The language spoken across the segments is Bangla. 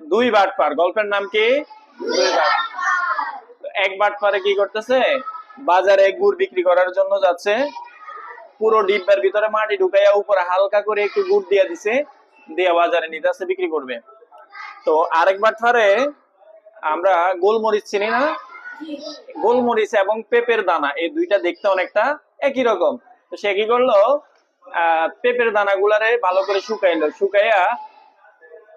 দুই বাটপার গল্পের নাম কি? দুই বাট এক বাটপারে কি করতেছে? বাজারে গুড় বিক্রি করার জন্য যাচ্ছে। পুরো ডিব্বার ভিতরে মাটি ঢুকাইয়া উপরে হালকা করে একটু গুড় দিয়ে দিছে, দিয়ে বাজারে নিতে আসছে, বিক্রি করবে। তো আরেক বাটপারে আমরা গোলমরিচ চিনি না? গোলমরিচ এবং পেঁপের দানা, এই দুইটা দেখতে অনেকটা একই রকম। তো সে কি করল? পেঁপের দানাগুলারে ভালো করে শুকাইলো। শুকাইয়া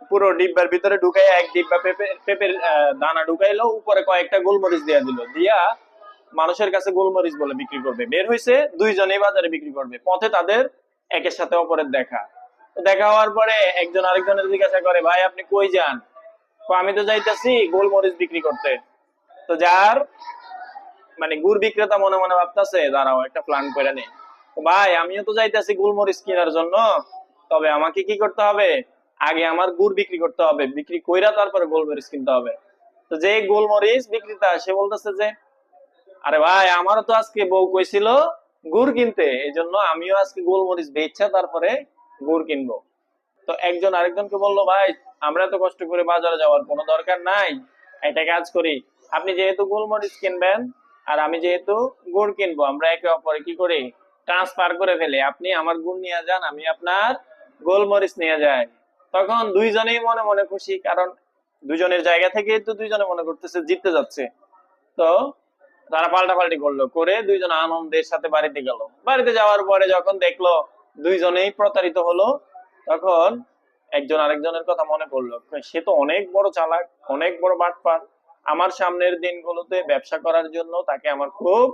পুরো ডিব্বার ভিতরে ঢুকাইয়া এক ডিব্বা পেঁপে পেঁপের দানা ঢুকাইলো, উপরে কয়েকটা গোলমরিচ দিয়া দিল। দিয়া মানুষের কাছে গোলমরিচ বলে বিক্রি করবে। বের হয়েছে দুইজনেই বাজারে বিক্রি করবে। পথে তাদের একের সাথে অপরের দেখা। দেখা হওয়ার পরে একজন আরেকজনের জিজ্ঞাসা করে, ভাই, আপনি কই যান? আমি তো যাইতেছি গোলমরিচ বিক্রি করতে। তো যার মানে গুড় বিক্রেতা মনে মনে ভাবতেছে, দাঁড়াও, একটা প্ল্যান করে নেই ভাই, আমিও তো যাইতেছি গোলমরিচ কেনার জন্য। তবে আমাকে কি করতে হবে? আগে আমার গুড় বিক্রি করতে হবে, বিক্রি কইরা তারপরে গোলমরিচ কিনতে হবে। তো যে গোলমরিচ বিক্রেতা, সে বলতেছে যে, আরে ভাই, আমারও তো আজকে বউ কইছিল গুড় কিনতে এই জন্য আমিও আজকে গোলমরিচ বেচছে তারপরে গুড় কিনবো। তো একজন আরেকজনকে বলল, ভাই, আমরা তো কষ্ট করে বাজারে যাওয়ার কোনো দরকার নাই, একটা কাজ করি। আপনি যেহেতু গোলমরিচ কিনবেন আর আমি যেহেতু গুড় কিনবো, আমরা একে অপরে কি করি? ট্রান্সফার করে ফেলি। আপনি আমার গুড় নিয়ে যান, আমি আপনার গোলমরিচ নিয়ে যাই। তখন দুইজনেই মনে মনে খুশি, কারণ দুজনের জায়গা থেকে তো দুইজনে মনে করতেছে জিততে যাচ্ছে। তো তারা পাল্টাপাল্টি করল, করে দুইজন আনন্দের সাথে বাড়িতে গেল। বাড়িতে যাওয়ার পরে যখন দেখল দুইজনেই প্রতারিত হলো, তখন একজন আরেকজনের কথা মনে করল সে তো অনেক বড় চালাক, অনেক বড় বাটপার। আমার সামনের দিনগুলোতে ব্যবসা করার জন্য তাকে আমার খুব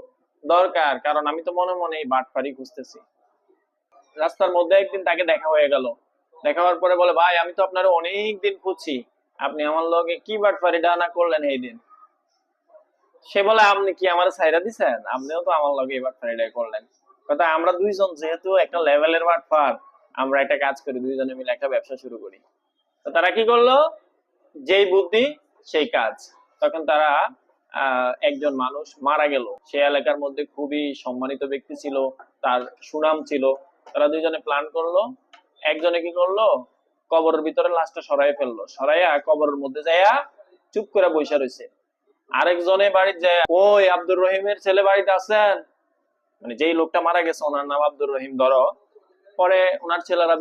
দরকার, কারণ আমি তো মনে মনে এই বাটপারি খুঁজতেছি। রাস্তার মধ্যে একদিন তাকে দেখা হয়ে গেল। দেখা হওয়ার পরে বলে, ভাই, আমি তো আপনার অনেক দিন খুঁজছি। আপনি আমার লগে কি বাটপারি ডানা করলেন এই দিন? সে বলে, আপনি কি আমার সাইরা দিছেন? আপনিও তো আমার লগে এই বাটপারিটাই করলেন। কথা, আমরা দুইজন যেহেতু একটা লেভেলের বাটপার আমরা একটা কাজ করি, দুইজনে মিলে একটা ব্যবসা শুরু করি। তো তারা কি করল? যেই বুদ্ধি, সেই কাজ। তখন তারা একজন মানুষ মারা গেল। সে এলাকার মধ্যে খুবই সম্মানিত ব্যক্তি ছিল, তার সুনাম ছিল। তারা দুইজনে প্ল্যান করল একজনে কি করল? কবরের ভিতরে লাশটা সরাই ফেলল। সরাইয়া কবরের মধ্যে যাইয়া চুপ করে বসে রয়েছে আরেকজনে বাড়িতে যায় ওই আব্দুর রহিমের ছেলে বাড়িতে আছেন? মানে যেই লোকটা মারা গেছে, ওনার নাম আব্দুর রহিম, ধরো। পরে ওনার ছেলেরা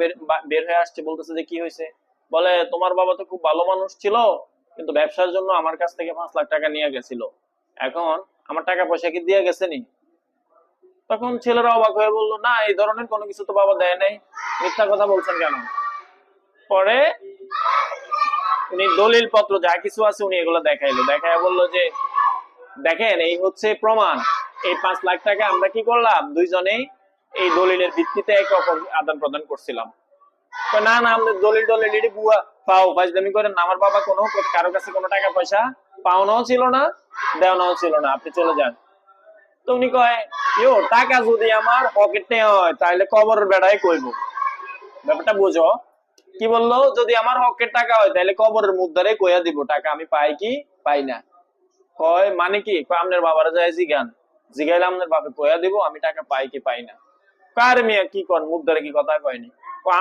বের হয়ে আসছে, বলতেছে যে, কি হয়েছে বলে, তোমার বাবা তো খুব ভালো মানুষ ছিল, কিন্তু ব্যবসার জন্য আমার কাছ থেকে পাঁচ লাখ টাকা নিয়ে গেছিল। এখন আমার টাকা পয়সা কি দিয়ে গেছে নি? তখন ছেলেরা অবাক হয়ে বলল না এই ধরনের কোনো কিছু তো বাবা দেয় নাই। মিথ্যা কথা বলছেন কেন? পরে উনি দলিল পত্র যা কিছু আছে উনি এগুলো দেখাইলো। দেখায় বলল যে দেখেন এই হচ্ছে প্রমাণ। এই পাঁচ লাখ টাকা আমরা কি করলাম? দুইজনেই এই দলিলের ভিত্তিতে একে অপর আদান প্রদান করছিলাম। না না আমাদের দলিল দলিল এটি বুয়া পাও ফাজদামি করেন। না, আমার বাবা কোনো কারও কাছে কোনো টাকা পয়সা পাওনাও ছিল না দেওয়ানাও ছিল না। আপনি চলে যান। তো উনি কয় ইয়ো টাকা যদি আমার পকেটে হয়, তাহলে কবরের বেড়ায় কইব। ব্যাপারটা বুঝো। কি বলল? যদি আমার হকের টাকা হয়, তাহলে কবরের মুদ্রারে কইয়া দিব। টাকা আমি পাই কি? পাই না। কয় মানে কি? আপনার বাবারা যায় জিগান। জিগাইলে আপনার বাপে কইয়া দিব, আমি টাকা পাই কি পাই না। কার মিয়া কি কর মুদ্রারে কি কথা কয়নি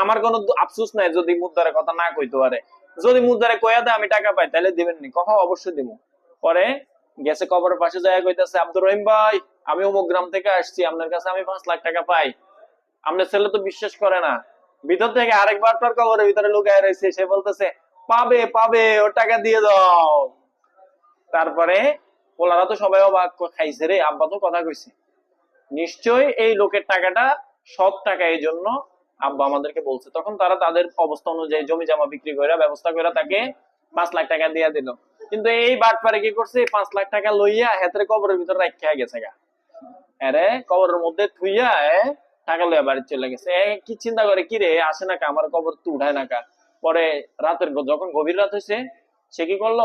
আমার কোনো আফসোস নাই যদি মুদ্রারে কথা না কইতে পারে। যদি মুদ্রারে কইয়া দেয়, আমি টাকা পাই, তাহলে দিবেন নি। কথা অবশ্যই দিব। পরে গেছে কবরের পাশে যায় কইতাছে, আব্দুর রহিম ভাই আমি অমুক গ্রাম থেকে আসছি, আপনার কাছে আমি পাঁচ লাখ টাকা পাই। আপনার ছেলে তো বিশ্বাস করে না। ভিতর থেকে আরেকবার তোর কবরের ভিতরে লুকায় রয়েছে, সে বলতেছে, পাবে পাবে ও টাকা দিয়ে দাও। তারপরে ওলারা তো সবাই অবাক খাইছে রে, আব্বা তো কথা কইছে। নিশ্চয় এই লোকের টাকাটা সৎ টাকা, এই জন্য আব্বা আমাদেরকে বলছে। তখন তারা তাদের অবস্থা অনুযায়ী জমি জামা বিক্রি করে ব্যবস্থা করে তাকে পাঁচ লাখ টাকা দিয়ে দিল। কিন্তু এই বাটপারে কি করছে? পাঁচ লাখ টাকা লইয়া হেতরে কবরের ভিতরে রাখিয়া গেছে গা। আরে, কবরের মধ্যে থুইয়া টাকা লইয়া বাড়ি চলে গেছে। কি চিন্তা করে? কি রে, আসে না আমার কবর তো উঠায় না কা? পরে রাতের যখন গভীর রাত হয়েছে সে কি করল?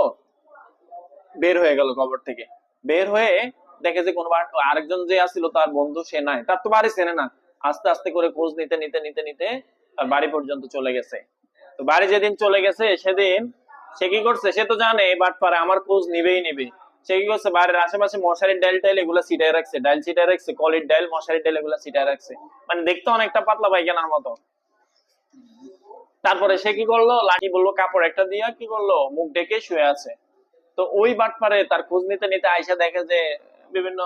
বের হয়ে গেল কবর থেকে। বের হয়ে দেখে যে কোনো আরেকজন যে আসছিল তার বন্ধু, সে নাই। তার তো বাড়ি চেনে না। আস্তে আস্তে করে খোঁজ নিতে নিতে নিতে নিতে তার বাড়ি পর্যন্ত চলে গেছে। তো বাড়ি যেদিন চলে গেছে, সেদিন সে কি করছে? সে তো জানে বাট পারে আমার খোঁজ নিবেই নিবে। আশেপাশে মশারির এগুলো রাখছে সিটাই রাখছে, কলির ডাইল মশারির এগুলো রাখছে। মানে দেখতে অনেকটা পাতলা মতো। তারপরে সে কি করল? লাঠি বলল, কাপড় একটা দিয়া কি করল? মুখ ডেকে শুয়ে আছে। তো ওই বাটপারে তার খোঁজ নিতে নিতে আয়সা দেখে যে বিভিন্ন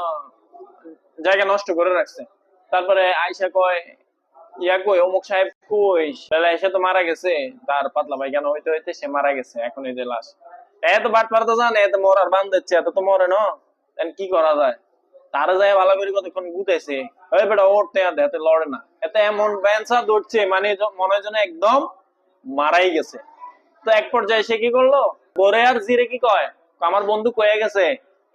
জায়গা নষ্ট করে রাখছে। তারপরে আয়সা কয়, ইয়া কই, অমুক সাহেব কই? তাহলে এসে তো মারা গেছে। তার পাতলা পায়খানা হইতে হইতে সে মারা গেছে, এখন এই যে লাশ। এত জানে এত বান দিচ্ছে এত তো মরে কি করা যায়? যায় ভালো করে কতক্ষণ ওই বেটা হাতে লড়ে না। এতে এমন ব্যান্সা দৌড়ছে মানে মনে একদম মারাই গেছে। তো এক পর্যায়ে সে কি করল? বরে আর জিরে কি কয়? আমার বন্ধু কয়ে গেছে,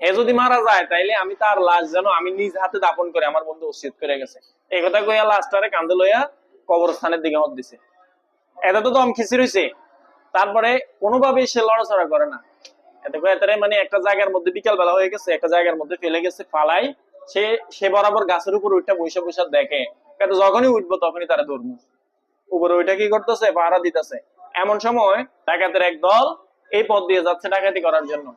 হে যদি মারা যায়, তাইলে আমি তার লাশ যেন আমি নিজ হাতে দাপন করে আমার বন্ধু উচিত করে গেছে। এই কথা কইয়া লাশটারে কান্দে লইয়া কবরস্থানের দিকে মত দিছে। এটা তো দম খিচি তারপরে কোনোভাবেই সে লড়াচড়া করে না। এতে করে এতে মানে একটা জায়গার মধ্যে বিকেল বেলা হয়ে গেছে, একটা জায়গার মধ্যে ফেলে গেছে, ফালাই। সে সে বরাবর গাছের উপর উঠটা বৈশা বৈশা দেখে। কিন্তু যখনই উঠবো তখনই তারা ধরবো উপরে ওইটা কি করতেছে? পাহারা দিতেছে। এমন সময় ডাকাতের এক দল এই পথ দিয়ে যাচ্ছে ডাকাতি করার জন্য।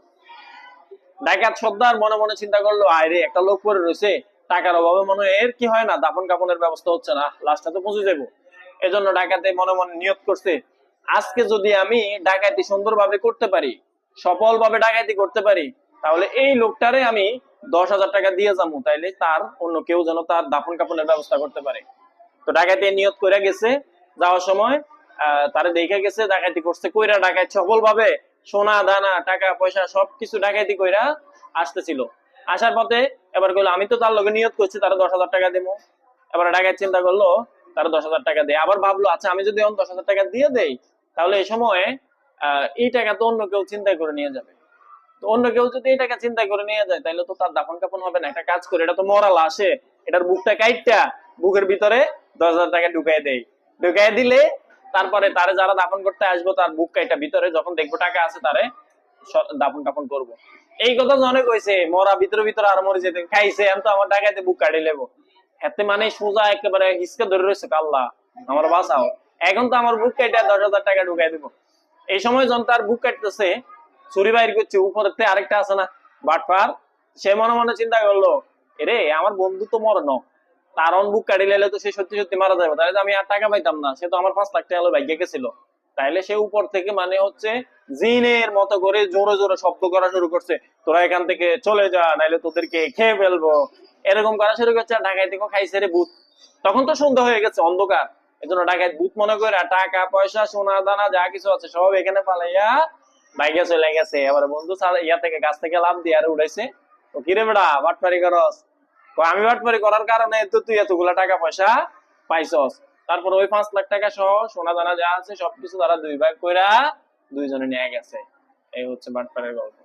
ডাকাত সর্দার মনে মনে চিন্তা করল আরে একটা লোক পরে রয়েছে। টাকার অভাবে মনে এর কি হয় না? দাফন কাপনের ব্যবস্থা হচ্ছে না। লাশটা তো পৌঁছে যাব। এজন্য ডাকাতে মনে মনে নিয়ত করছে আজকে যদি আমি ডাকাতি সুন্দরভাবে করতে পারি সফল ভাবে ডাকাতি করতে পারি, তাহলে এই লোকটারে আমি দশ হাজার টাকা দিয়ে যাব, তাইলে তার অন্য কেউ যেন তার দাফন কাপনের ব্যবস্থা করতে পারে। তো ডাকাতি নিয়ত করে গেছে, যাওয়ার সময় তারে দেখে গেছে, ডাকাতি করছে, কইরা ডাকাত সফল ভাবে সোনা, দানা, টাকা, পয়সা, সবকিছু ডাকাতি কইরা আসতেছিল। আসার পথে এবার কইলো, আমি তো তার লগে নিয়ত করছি, তারা দশ হাজার টাকা দেবো। এবার ডাকাত চিন্তা করল, তারা দশ হাজার টাকা দেয় আবার ভাবলো আচ্ছা আমি যদি দশ হাজার টাকা দিয়ে দেই তাহলে এই সময় এই টাকা তো অন্য কেউ চিন্তা করে নিয়ে যাবে। তো অন্য কেউ যদি এই টাকা চিন্তা করে নিয়ে যায় তাহলে তো তার দাফন কাপন হবে না। একটা কাজ করে, এটা তো মরা লাশে এটার বুকটা কাইটটা, বুকের ভিতরে দশ হাজার টাকা ঢুকাই দেয় ঢুকাই দিলে তারপরে তারে যারা দাফন করতে আসব, তার বুক কাইটা ভিতরে, যখন দেখব টাকা আছে তারে দাফন কাপন করব। এই কথা অনেক হয়েছে মরা ভিতরে ভিতরে আর মরে যেতে খাইছে, আমি তো আমার টাকাতে বুক কাটি লেবো। হাতে মানে সোজা একেবারে হিসকে ধরে রয়েছে কাল্লা। আমার বাঁচাও। এখন তো আমার বুক কাইটা দশ হাজার টাকা ঢুকাই দিব। এই সময় যখন তার বুক কাটতেছে, ছুরি বাইর করছে উপরেতে আরেকটা আছে না বাটপার সে মনে মনে চিন্তা করল, এরে, আমার বন্ধু তো মরণ। তার অন বুক কাটি লাইলে তো সে সত্যি সত্যি মারা যাবে। তাহলে আমি আর টাকা পাইতাম না। সে তো আমার পাঁচ লাখ টাকা ভাগ্যে গেছিল। তাইলে সে উপর থেকে মানে হচ্ছে জিনের মতো করে জোরে জোরে শব্দ করা শুরু করছে, তোরা এখান থেকে চলে যা, নাইলে তোদেরকে খেয়ে ফেলব। এরকম করা শুরু করছে ঢাকায় থেকে খাইছে রে ভূত। তখন তো সন্ধ্যা হয়ে গেছে, অন্ধকার। এজন্য ঢাকায় ভূত মনে করে, টাকা, পয়সা, সোনা, দানা, যা কিছু আছে সব এখানে পালাইয়া বাইকে চলে গেছে। এবার বন্ধু ইয়া থেকে গাছ থেকে লাভ দিয়ে আর উড়াইছে। তো কিরে বেড়া বাটপারি করস? আমি বাটপারি করার কারণে তো তুই এতগুলা টাকা পয়সা পাইছস। তারপর ওই পাঁচ লাখ টাকা সহ সোনা, দানা যা আছে সবকিছু তারা দুই ভাগ কইরা দুইজনে নিয়ে গেছে। এই হচ্ছে বাটপারের গল্প।